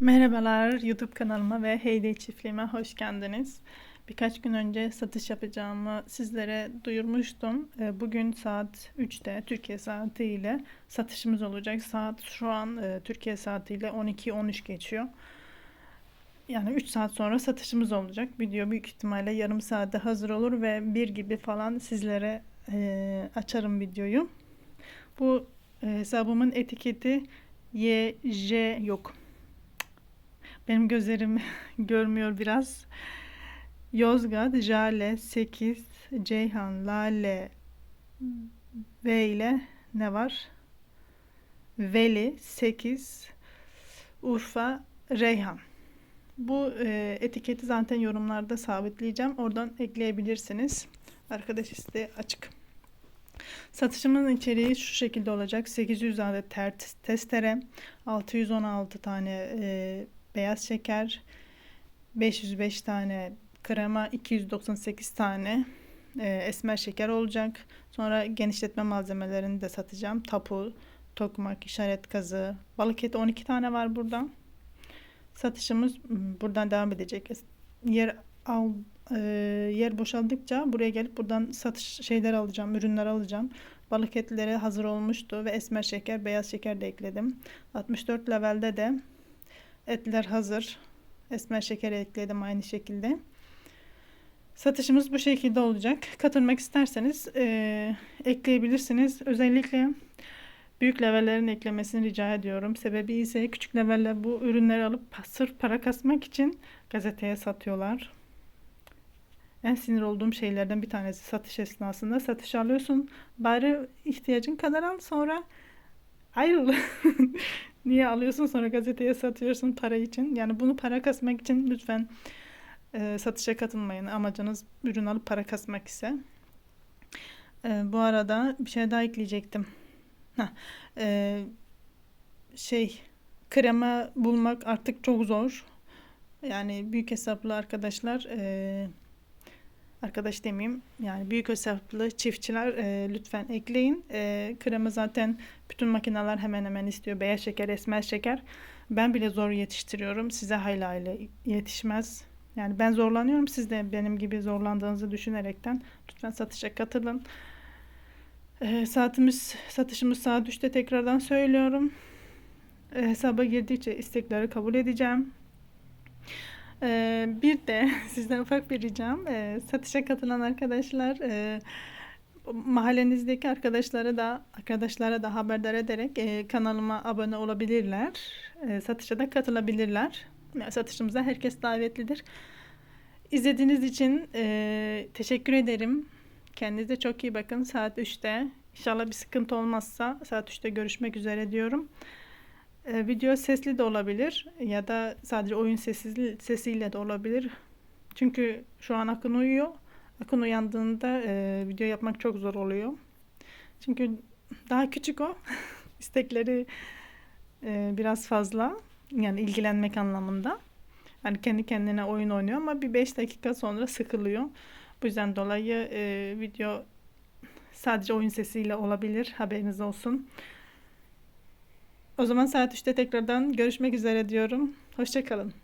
Merhabalar YouTube kanalıma ve Heyday çiftliğime hoş geldiniz. Birkaç gün önce satış yapacağımı sizlere duyurmuştum. Ee, Bugün saat 3'te Türkiye saatiyle satışımız olacak. Saat şu an e, Türkiye saatiyle 12-13 geçiyor. Yani 3 saat sonra satışımız olacak. Video büyük ihtimalle yarım saatte hazır olur ve bir gibi falan sizlere e, açarım videoyu. Bu e, hesabımın etiketi YJ yok. Benim gözlerim görmüyor biraz. Yozgat, Jale, 8, Ceyhan, Lale, V ile ne var? Veli, 8, Urfa, Reyhan. Bu e, etiketi zaten yorumlarda sabitleyeceğim. Oradan ekleyebilirsiniz. Arkadaş isteği açık. Satışımın içeriği şu şekilde olacak. 800 adet ter testere, 616 tane e, beyaz şeker, 505 tane krema, 298 tane e, esmer şeker olacak. Sonra genişletme malzemelerini de satacağım. Tapu, tokmak, işaret kazı, balık eti 12 tane var burada. Satışımız m, buradan devam edecek. Yer al e, yer boşaldıkça buraya gelip buradan satış şeyler alacağım, ürünler alacağım. Balık etleri hazır olmuştu ve esmer şeker, beyaz şeker de ekledim. 64 levelde de etler hazır. Esmer şeker ekledim aynı şekilde. Satışımız bu şekilde olacak. Katılmak isterseniz e, ekleyebilirsiniz. Özellikle büyük levellerin eklemesini rica ediyorum. Sebebi ise küçük leveller bu ürünleri alıp sırf para kasmak için gazeteye satıyorlar. En sinir olduğum şeylerden bir tanesi satış esnasında. Satış alıyorsun. Bari ihtiyacın kadar al sonra ayrıl. Niye alıyorsun sonra gazeteye satıyorsun para için? Yani bunu para kasmak için lütfen e, satışa katılmayın. Amacınız ürün alıp para kasmak ise. E, bu arada bir şey daha ekleyecektim. Heh, e, şey krema bulmak artık çok zor. Yani büyük hesaplı arkadaşlar e, arkadaş demeyeyim yani büyük hesaplı çiftçiler e, lütfen ekleyin. E, krema zaten bütün makineler hemen hemen istiyor. Beyaz şeker, esmer şeker. Ben bile zor yetiştiriyorum. Size hayli hayli yetişmez. Yani ben zorlanıyorum. Siz de benim gibi zorlandığınızı düşünerekten lütfen satışa katılın. E, saatimiz, satışımız saat 3'te tekrardan söylüyorum. E, hesaba girdikçe istekleri kabul edeceğim. Ee, bir de sizden ufak bir ricam. Ee, satışa katılan arkadaşlar e, mahallenizdeki arkadaşlara da arkadaşlara da haberdar ederek kanalıma abone olabilirler. Satışa da katılabilirler. Satışımıza herkes davetlidir. İzlediğiniz için teşekkür ederim. Kendinize çok iyi bakın. Saat 3'te. İnşallah bir sıkıntı olmazsa saat 3'te görüşmek üzere diyorum. E, video sesli de olabilir ya da sadece oyun sesi, sesiyle de olabilir. Çünkü şu an Akın uyuyor. Akın uyandığında e, video yapmak çok zor oluyor. Çünkü daha küçük o. İstekleri e, biraz fazla. Yani ilgilenmek anlamında. Yani kendi kendine oyun oynuyor ama bir 5 dakika sonra sıkılıyor. Bu yüzden dolayı e, video sadece oyun sesiyle olabilir. Haberiniz olsun. O zaman saat 3'te tekrardan görüşmek üzere diyorum. Hoşçakalın.